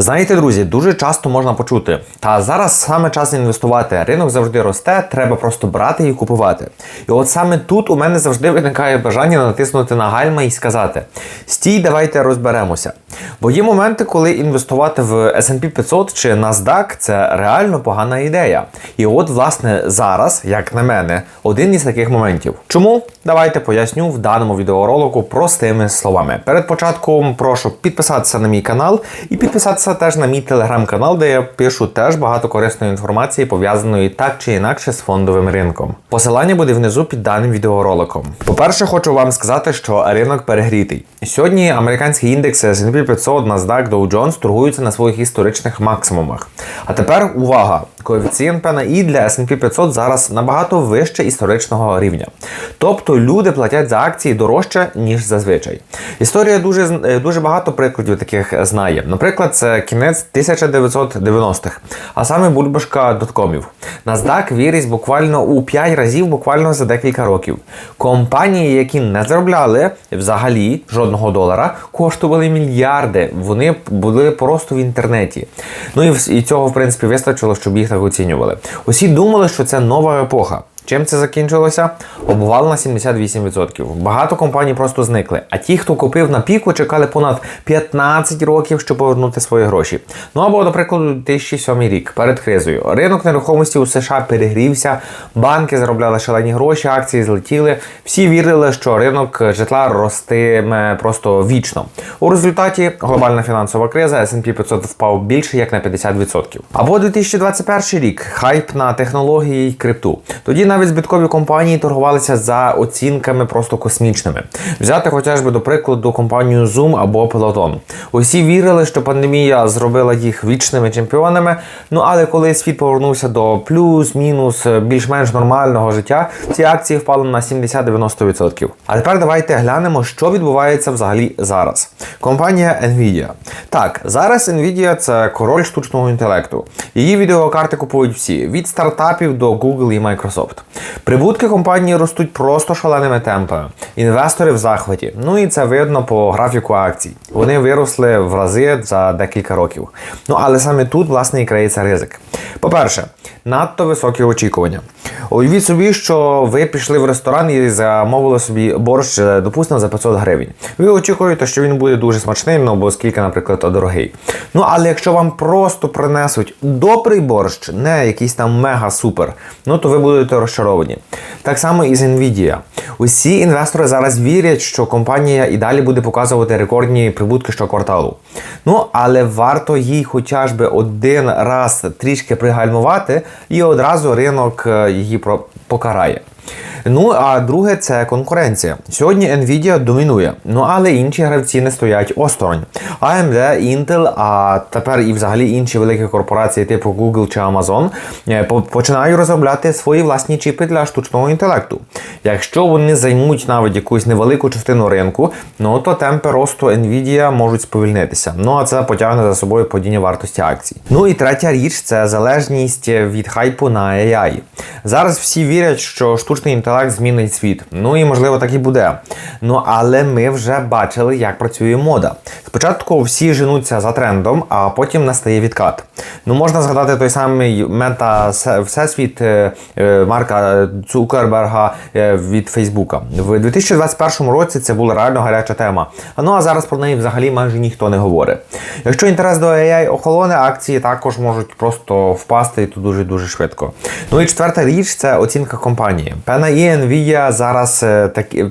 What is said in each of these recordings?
Знаєте, друзі, дуже часто можна почути, та зараз саме час інвестувати. Ринок завжди росте, треба просто брати і купувати. І от саме тут у мене завжди виникає бажання натиснути на гальма і сказати: стій, давайте розберемося. Бо є моменти, коли інвестувати в S&P 500 чи NASDAQ – це реально погана ідея. І от, власне, зараз, як на мене, один із таких моментів. Чому? Давайте поясню в даному відеоролику простими словами. Перед початком прошу підписатися на мій канал і підписатися теж на мій телеграм-канал, де я пишу теж багато корисної інформації, пов'язаної так чи інакше з фондовим ринком. Посилання буде внизу під даним відеороликом. По-перше, хочу вам сказати, що ринок перегрітий. Сьогодні американські індекси S&P 500, NASDAQ, Dow Jones торгуються на своїх історичних максимумах. А тепер увага! Коефіцієнт PNI для S&P 500 зараз набагато вище історичного рівня. Тобто люди платять за акції дорожче, ніж зазвичай. Історія дуже е, дуже багато прикладів таких знає. Наприклад, це кінець 1990-х, а саме бульбашка доткомів. NASDAQ виріс буквально у 5 разів буквально за декілька років. Компанії, які не заробляли взагалі жодного долара, коштували мільярди. Вони були просто в інтернеті. Ну і, і цього, в принципі, вистачило, щоб їх так оцінювали. Усі думали, що це нова епоха. Чим це закінчилося? Обвал на 78%. Багато компаній просто зникли. А ті, хто купив на піку, чекали понад 15 років, щоб повернути свої гроші. Ну або, до прикладу, 2007 рік перед кризою. Ринок нерухомості у США перегрівся, банки заробляли шалені гроші, акції злетіли. Всі вірили, що ринок житла ростиме просто вічно. У результаті глобальна фінансова криза S&P 500 впав більше як на 50%. Або 2021 рік хайп на технології й крипту. Тоді навіть збиткові компанії торгувалися за оцінками просто космічними. Взяти хоча б до прикладу компанію Zoom або Peloton. Усі вірили, що пандемія зробила їх вічними чемпіонами. Ну але коли світ повернувся до плюс-мінус більш-менш нормального життя, ці акції впали на 70-90%. А тепер давайте глянемо, що відбувається взагалі зараз. Компанія Nvidia. Так, зараз Nvidia це король штучного інтелекту. Її відеокарти купують всі від стартапів до Google і Microsoft. Прибутки компанії ростуть просто шаленими темпами. Інвестори в захваті. Ну і це видно по графіку акцій. Вони виросли в рази за декілька років. Ну але саме тут, власне, і криється ризик. По-перше, надто високі очікування. Уявіть собі, що ви пішли в ресторан і замовили собі борщ, е, допустимо, за 500 гривень. Ви очікуєте, що він буде дуже смачний, ну бо скільки, наприклад, дорогий. Ну але якщо вам просто принесуть добрий борщ, не якийсь там мега-супер, ну то ви будете розчаровані. Так само і з Nvidia. Усі інвестори зараз вірять, що компанія і далі буде показувати рекордні прибутки щокварталу. Ну але варто їй хоча б один раз трішки пригальмувати, і одразу ринок е, її покарає. Ну а друге це конкуренція. Сьогодні Nvidia домінує, ну але інші гравці не стоять осторонь. AMD, Intel, а тепер і взагалі інші великі корпорації типу Google чи Amazon е, починають розробляти свої власні чіпи для штучного інтелекту. Якщо вони займуть навіть якусь невелику частину ринку, ну то темпи росту Nvidia можуть сповільнитися. Ну а це потягне за собою падіння вартості акцій. Ну і третя річ це залежність від хайпу на AI. Зараз всі вірять, що штучний інтелект змінить світ. Ну і можливо так і буде. Ну але ми вже бачили, як працює мода. Спочатку всі женуться за трендом, а потім настає відкат. Ну можна згадати той самий мета всесвіт е, е, Марка Цукерберга е, від Фейсбука. В 2021 році це була реально гаряча тема. Ну а зараз про неї взагалі майже ніхто не говорить. Якщо інтерес до AI охолоне, акції також можуть просто впасти і то дуже дуже швидко. Ну і четверта річ це оцінка компанії. Певна і Nvidia зараз е,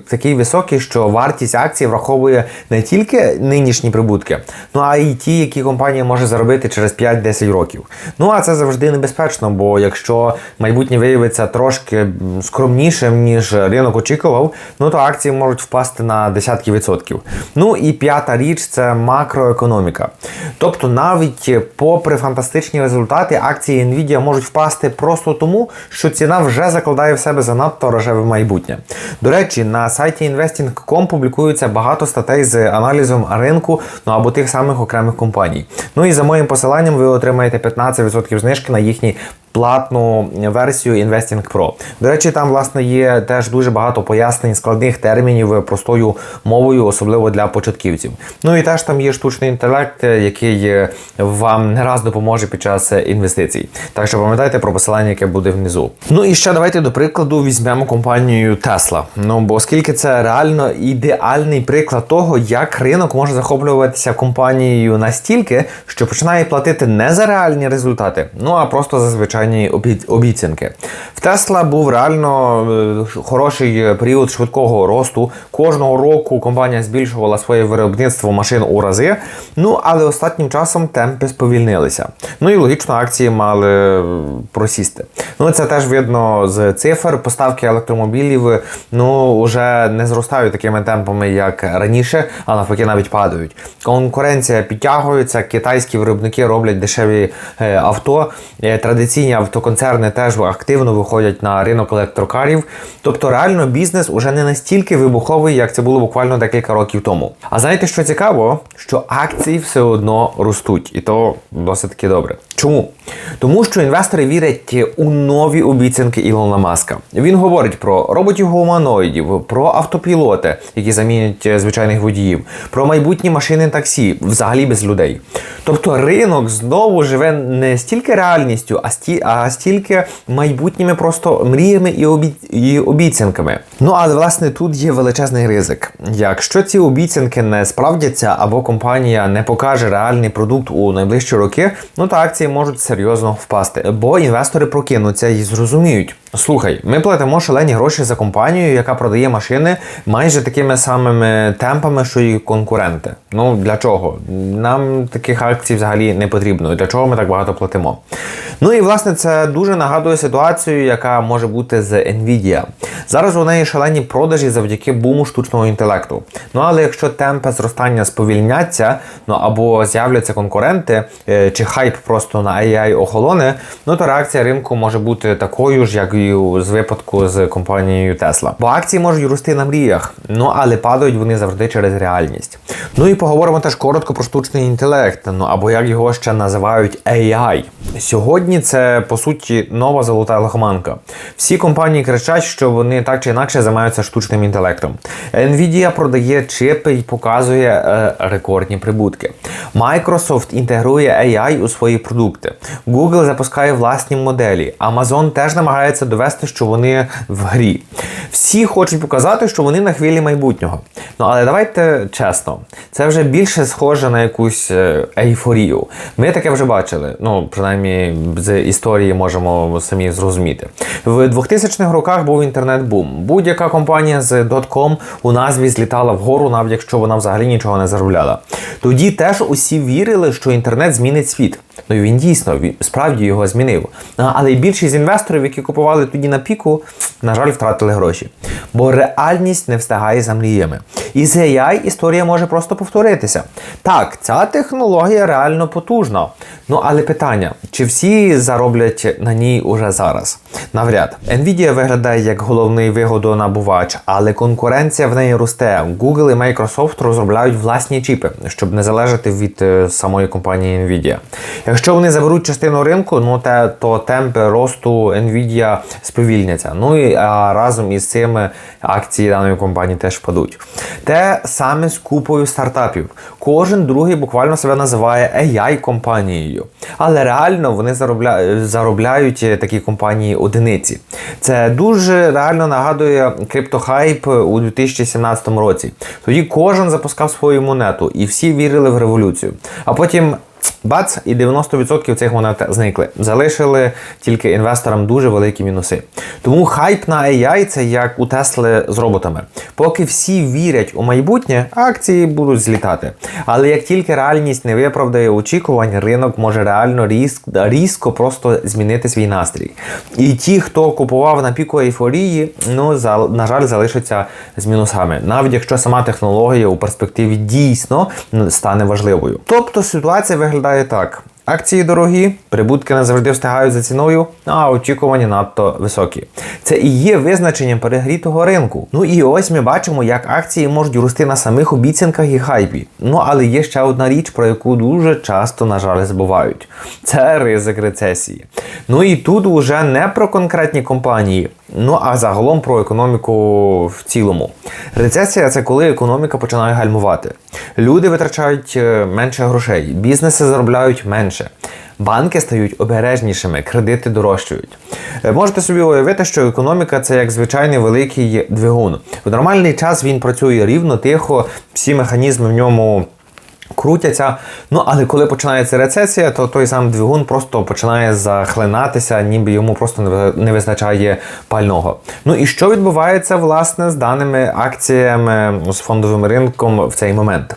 такий високий, що вартість акцій враховує не тільки нинішні прибутки, ну а й ті, які компанія може заробити через 5-10 років. Ну а це завжди небезпечно, бо якщо майбутнє виявиться трошки скромнішим, ніж ринок очікував, ну то акції можуть впасти на десятки відсотків. Ну і п'ята річ це макроекономіка. Тобто, навіть попри фантастичні результати, акції Nvidia можуть впасти просто тому, що ціна вже закладає в себе занадто рожеве майбутнє. До речі, на сайті investing.com публікується багато статей з аналізом ринку ну або тих самих окремих компаній. Ну і за моїм посиланням ви отримаєте 15% знижки на їхній платну версію Investing Pro. До речі, там власне є теж дуже багато пояснень складних термінів простою мовою, особливо для початківців. Ну і теж там є штучний інтелект, який е, вам не раз допоможе під час е, інвестицій. Так що пам'ятайте про посилання, яке буде внизу. Ну і ще давайте до прикладу візьмемо компанію Tesla. Ну бо оскільки це реально ідеальний приклад того, як ринок може захоплюватися компанією настільки, що починає платити не за реальні результати, ну а просто за звичайні обіцянки. В Tesla був реально е, хороший період швидкого росту. Кожного року компанія збільшувала своє виробництво машин у рази. Ну але останнім часом темпи сповільнилися. Ну і логічно акції мали е, просісти. Ну це теж видно з цифр. Поставки електромобілів ну вже не зростають такими темпами, як раніше, а навпаки навіть падають. Конкуренція підтягується, китайські виробники роблять дешеві е, авто. Е, Традиційні автоконцерни теж активно виходять на ринок електрокарів. Тобто реально бізнес уже не настільки вибуховий, як це було буквально декілька років тому. А знаєте, що цікаво? Що акції все одно ростуть, і то досить таки добре. Чому? Тому що інвестори вірять у нові обіцянки Ілона Маска. Він говорить про роботів-гуманоїдів, про автопілоти, які замінять е, звичайних водіїв, про майбутні машини таксі, взагалі без людей. Тобто ринок знову живе не стільки реальністю, а, а стільки майбутніми просто мріями і, обі, і обіцянками. Ну але власне тут є величезний ризик. Якщо ці обіцянки не справдяться або компанія не покаже реальний продукт у найближчі роки, ну то акції можуть серйозно впасти, бо інвестори прокинуться і зрозуміють. Слухай, ми платимо шалені гроші за компанію, яка продає машини майже такими самими темпами, що і конкуренти. Ну для чого? Нам таких акцій взагалі не потрібно. Для чого ми так багато платимо? Ну і власне це дуже нагадує ситуацію, яка може бути з Nvidia. Зараз у неї шалені продажі завдяки буму штучного інтелекту. Ну але якщо темпи зростання сповільняться, ну або з'являться конкуренти, е, чи хайп просто на AI охолоне, ну то реакція ринку може бути такою ж, як і з випадку з компанією Tesla. Бо акції можуть рости на мріях, ну але падають вони завжди через реальність. Ну і поговоримо теж коротко про штучний інтелект, ну або як його ще називають AI. Сьогодні це по суті нова золота лихоманка. Всі компанії кричать, що вони так чи інакше займаються штучним інтелектом. Nvidia продає чипи і показує е, рекордні прибутки. Microsoft інтегрує AI у свої продукти. Google запускає власні моделі. Amazon теж намагається довести, що вони в грі. Всі хочуть показати, що вони на хвилі майбутнього. Ну але давайте чесно, це вже більше схоже на якусь е, ейфорію. Ми таке вже бачили. Ну, принаймні, з історії можемо самі зрозуміти. В 2000-х роках був інтернет-бум. Будь-яка компанія з .com у назві злітала вгору, навіть якщо вона взагалі нічого не заробляла. Тоді теж усі вірили, що інтернет змінить світ. Ну і він дійсно справді його змінив. Але й більшість інвесторів, які купували тоді на піку, на жаль, втратили гроші. Бо реальність не встигає за мріями. І з AI історія може просто повторитися. Так, ця технологія реально потужна. Ну але питання: чи всі зароблять на ній уже зараз? Навряд. Nvidia виглядає як головний вигодонабувач, але конкуренція в неї росте. Google і Microsoft розробляють власні чіпи, щоб не залежати від е, самої компанії Nvidia. Якщо вони заберуть частину ринку, ну те, то темпи росту Nvidia сповільняться. Ну і а, разом із цим акції даної компанії теж впадуть. Те саме з купою стартапів. Кожен другий буквально себе називає AI-компанією. Але реально вони заробля... заробляють такі компанії одиниці. Це дуже реально нагадує криптохайп у 2017 році. Тоді кожен запускав свою монету, і всі вірили в революцію. А потім. Бац, і 90% цих монет зникли. Залишили тільки інвесторам дуже великі мінуси. Тому хайп на AI це як у Тесли з роботами. Поки всі вірять у майбутнє, акції будуть злітати. Але як тільки реальність не виправдає очікувань, ринок може реально різк, різко просто змінити свій настрій. І ті, хто купував на піку ейфорії, ну на жаль, залишаться з мінусами, навіть якщо сама технологія у перспективі дійсно стане важливою. Тобто ситуація виглядає так. Акції дорогі, прибутки не завжди встигають за ціною, а очікування надто високі. Це і є визначенням перегрітого ринку. Ну і ось ми бачимо, як акції можуть рости на самих обіцянках і хайпі. Ну але є ще одна річ, про яку дуже часто, на жаль, забувають: це ризик рецесії. Ну і тут уже не про конкретні компанії, ну а загалом про економіку в цілому. Рецесія це коли економіка починає гальмувати. Люди витрачають е, менше грошей, бізнеси заробляють менше. Банки стають обережнішими, кредити дорожчають. Е, Можете собі уявити, що економіка це як звичайний великий двигун. В нормальний час він працює рівно, тихо, всі механізми в ньому крутяться. Ну але коли починається рецесія, то той сам двигун просто починає захлинатися, ніби йому просто не ви- не вистачає пального. Ну і що відбувається власне з даними акціями з фондовим ринком в цей момент?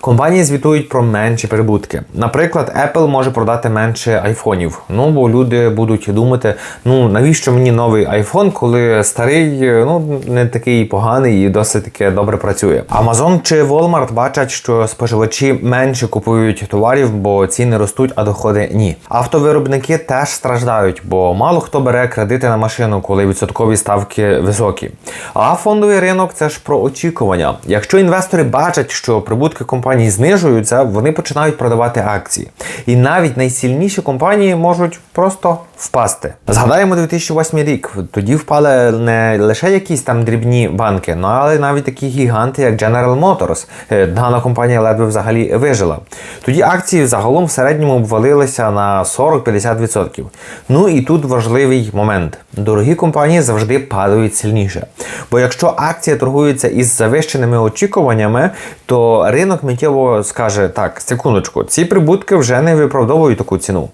Компанії звітують про менші прибутки. Наприклад, Apple може продати менше айфонів. Ну бо люди будуть думати: ну навіщо мені новий айфон, коли старий ну не такий поганий і досить таки добре працює. Amazon чи Walmart бачать, що споживачі менше купують товарів, бо ціни ростуть, а доходи ні. Автовиробники теж страждають, бо мало хто бере кредити на машину, коли відсоткові ставки високі. А фондовий ринок це ж про очікування. Якщо інвестори бачать, що прибутки компаній знижуються, вони починають продавати акції. І навіть найсильніші компанії можуть просто впасти. Згадаємо 2008 рік. Тоді впали не лише якісь там дрібні банки, ну але навіть такі гіганти, як General Motors. Е, Дана компанія ледве взагалі вижила. Тоді акції загалом в середньому обвалилися на 40-50%. Ну і тут важливий момент: дорогі компанії завжди падають сильніше. Бо якщо акція торгується із завищеними очікуваннями, то ринок миттєво скаже: так, секундочку, ці прибутки вже не виправдовують таку ціну.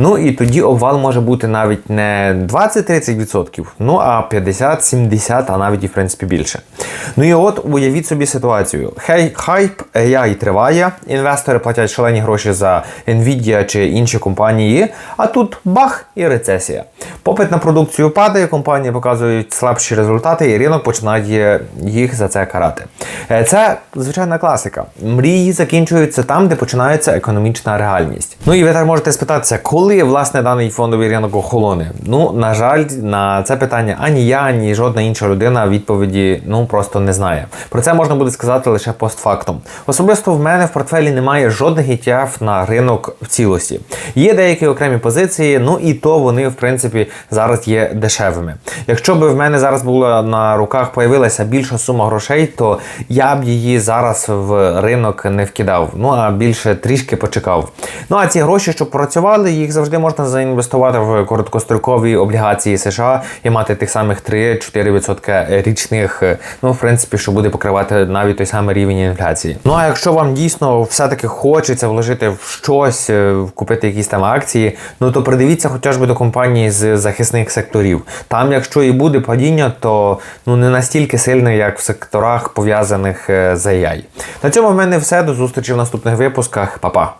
Ну і тоді обвал може бути навіть не 20-30%, ну а 50-70%, а навіть і в принципі більше. Ну і от уявіть собі ситуацію. Хей, хайп AI триває, інвестори платять шалені гроші за Nvidia чи інші компанії, а тут бах і рецесія. Попит на продукцію падає, компанії показують слабші результати, і ринок починає їх за це карати. Е, Це звичайна класика. Мрії закінчуються там, де починається економічна реальність. Ну і ви так можете спитатися, коли власне даний фондовий ринок охолоне? Ну на жаль, на це питання ані я, ані жодна інша людина відповіді ну просто не знає. Про це можна буде сказати лише постфактум. Особисто в мене в портфелі немає жодних ETF на ринок в цілості. Є деякі окремі позиції, ну і то вони в принципі зараз є дешевими. Якщо б в мене зараз була на руках появилася більша сума грошей, то я б її зараз в ринок не вкидав. Ну а більше трішки почекав. Ну а ці гроші, щоб працювали, їх завжди можна заінвестувати в короткострокові облігації США і мати тих самих 3-4% річних. Ну, в принципі, що буде покривати навіть той самий рівень інфляції. Ну а якщо вам дійсно все-таки хочеться вложити в щось, е, купити якісь там акції, ну то придивіться хоча б до компанії з захисних секторів. Там, якщо і буде падіння, то ну не настільки сильне, як в секторах пов'язаних е, з AI. На цьому в мене все. До зустрічі в наступних випусках. Па-па!